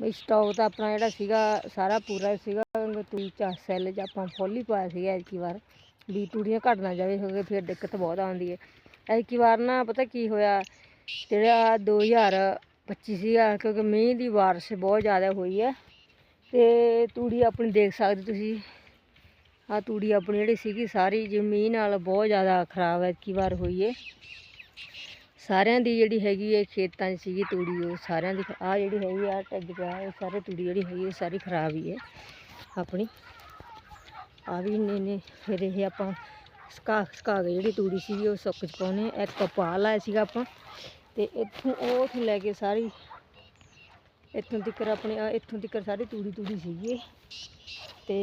ਬਈ ਸਟਾਕ ਤਾਂ ਆਪਣਾ ਜਿਹੜਾ ਸੀਗਾ, ਸਾਰਾ ਪੂਰਾ ਸੀਗਾ, ਤੂੜੀ ਚਾ ਸੈੱਲ 'ਚ ਆਪਾਂ ਫੁੱਲ ਹੀ ਪਾਇਆ ਸੀਗਾ ਐਤਕੀ ਵਾਰ। ਵੀ ਤੂੜੀਆਂ ਘਟ ਨਾ ਜਾਵੇ, ਕਿਉਂਕਿ ਫਿਰ ਦਿੱਕਤ ਬਹੁਤ ਆਉਂਦੀ ਹੈ ਐਤਕੀ ਵਾਰ ਨਾ ਪਤਾ ਕੀ ਹੋਇਆ, ਜਿਹੜਾ 2025 ਸੀਗਾ, ਕਿਉਂਕਿ ਮੀਂਹ ਦੀ ਬਾਰਿਸ਼ ਬਹੁਤ ਜ਼ਿਆਦਾ ਹੋਈ ਹੈ ਤੇ ਤੂੜੀ ਆਪਣੀ ਦੇਖ ਸਕਦੇ ਤੁਸੀਂ ਆ ਤੂੜੀ ਆਪਣੀ ਜਿਹੜੀ ਸੀਗੀ, ਸਾਰੀ ਜ਼ਮੀਨ ਨਾਲ ਬਹੁਤ ਜ਼ਿਆਦਾ ਖਰਾਬ ਐਤਕੀ ਵਾਰ ਹੋਈ ਹੈ ਸਾਰਿਆਂ ਦੀ ਜਿਹੜੀ ਹੈਗੀ ਹੈ ਖੇਤਾਂ 'ਚ ਸੀਗੀ ਤੂੜੀ, ਉਹ ਸਾਰਿਆਂ ਦੀ ਆ ਜਿਹੜੀ ਹੈਗੀ ਆ ਟੱਗ ਪਿਆ, ਇਹ ਸਾਰੇ ਤੂੜੀ ਜਿਹੜੀ ਹੈਗੀ, ਇਹ ਸਾਰੀ ਖਰਾਬ ਹੀ ਹੈ ਆਪਣੀ ਆ ਵੀ ਨੇ ਨੇ ਫਿਰ ਇਹ ਆਪਾਂ ਸਕਾ ਸਕਾ ਕੇ ਜਿਹੜੀ ਤੂੜੀ ਸੀਗੀ, ਉਹ ਸੁੱਕ ਚ ਪਾਉਣੇ ਇੱਕ ਕਪਾਹ ਲਾਇਆ ਸੀਗਾ ਆਪਾਂ ਤੇ ਇੱਥੋਂ ਉਹ ਤੋਂ ਲੈ ਕੇ ਸਾਰੀ, ਇੱਥੋਂ ਤੱਕ ਆਪਣੇ, ਆਹ ਇੱਥੋਂ ਤੱਕ ਸਾਰੀ ਤੂੜੀ ਤੂੜੀ ਸੀਗੀ ਇਹ। ਤੇ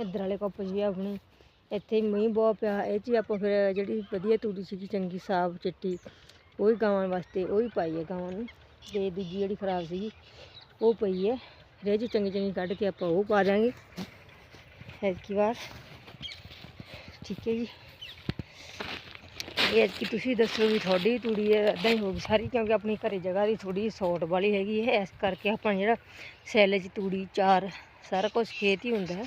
ਇੱਧਰ ਵਾਲੇ ਕੱਪ ਜੀ ਆਪਣੇ, ਇੱਥੇ ਮੀਂਹ ਬਹੁਤ ਪਿਆ, ਇਹ 'ਚ ਹੀ ਆਪਾਂ ਫਿਰ ਜਿਹੜੀ ਵਧੀਆ ਤੂੜੀ ਸੀਗੀ, ਚੰਗੀ ਸਾਫ਼ ਚਿੱਟੀ ਉਹ ਹੀ ਗਾਵਾਂ ਵਾਸਤੇ, ਉਹ ਹੀ ਪਾਈ ਹੈ ਗਾਵਾਂ ਨੂੰ। ਤੇ ਦੂਜੀ ਜਿਹੜੀ ਖਰਾਬ ਸੀਗੀ, ਉਹ ਪਈ ਹੈ। ਰੇਹ 'ਚ ਚੰਗੀ ਚੰਗੀ ਕੱਢ ਕੇ ਆਪਾਂ ਉਹ ਪਾ ਦਾਂਗੇ ਐਤਕੀ ਵਾਰ। ਠੀਕ ਹੈ ਜੀ। ਇਹ ਐਤਕੀ ਤੁਸੀਂ ਦੱਸੋ ਵੀ ਤੁਹਾਡੀ ਤੂੜੀ ਇਦਾਂ ਹੀ ਹੋਊਗੀ ਸਾਰੀ, ਕਿਉਂਕਿ ਆਪਣੀ ਘਰੇ ਜਗ੍ਹਾ ਦੀ ਥੋੜੀ ਸੌਟ ਵਾਲੀ ਹੈਗੀ ਹੈ। ਇਸ ਕਰਕੇ ਆਪਾਂ ਜਿਹੜਾ ਸੈੱਲ 'ਚ ਤੂੜੀ, ਚਾਰ, ਸਾਰਾ ਕੁਝ ਖੇਤ ਹੀ ਹੁੰਦਾ ਹੈ।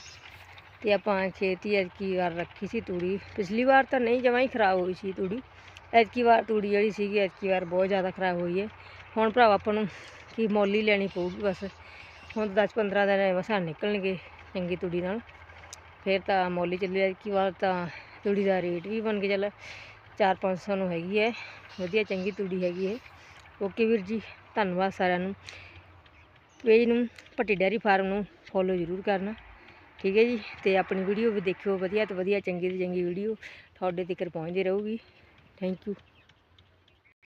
ਤੇ ਆਪਾਂ ਖੇਤ ਹੀ ਐਤਕੀ ਵਾਰ ਰੱਖੀ ਸੀ ਤੂੜੀ। ਪਿਛਲੀ ਵਾਰ ਤਾਂ ਨਹੀਂ, ਜਮਾਂ ਹੀ ਖਰਾਬ ਹੋਈ ਸੀ ਤੂੜੀ। ਐਤਕੀ ਵਾਰ ਤੂੜੀ ਜਿਹੜੀ ਸੀਗੀ, ਐਤਕੀ ਵਾਰ ਬਹੁਤ ਜ਼ਿਆਦਾ ਖਰਾਬ ਹੋਈ ਹੈ ਹੁਣ ਭਰਾਵਾ ਆਪਾਂ ਨੂੰ ਕੀ ਮੌਲੀ ਲੈਣੀ ਪਊਗੀ ਬਸ। ਹੁਣ 10 15 ਦਿਨ ਮਸਾਂ ਨਿਕਲਣਗੇ ਚੰਗੀ ਤੂੜੀ ਨਾਲ। ਫਿਰ ਤਾਂ ਮੁੱਲ ਹੀ ਚੱਲੀ, ਐਤਕੀ ਵਾਰ ਤਾਂ ਤੂੜੀ ਦਾ ਰੇਟ ਵੀ ਬਣ ਕੇ ਚੱਲ। 4-500 ਨੂੰ ਹੈਗੀ ਹੈ ਵਧੀਆ ਚੰਗੀ ਤੂੜੀ ਹੈਗੀ ਹੈ ਓਕੇ ਵੀਰ ਜੀ, ਧੰਨਵਾਦ ਸਾਰਿਆਂ ਨੂੰ। ਪੇਜ ਨੂੰ, ਭੱਟੀ ਡੈਰੀ ਫਾਰਮ ਨੂੰ ਫੋਲੋ ਜ਼ਰੂਰ ਕਰਨਾ। ਠੀਕ ਹੈ ਜੀ, ਤੇ ਆਪਣੀ ਵੀਡੀਓ ਵੀ ਦੇਖਿਓ, ਵਧੀਆ ਤੋਂ ਵਧੀਆ, ਚੰਗੀ ਤੋਂ ਚੰਗੀ ਵੀਡੀਓ ਤੁਹਾਡੇ ਤੱਕ ਪਹੁੰਚਦੀ ਰਹੂਗੀ। Thank you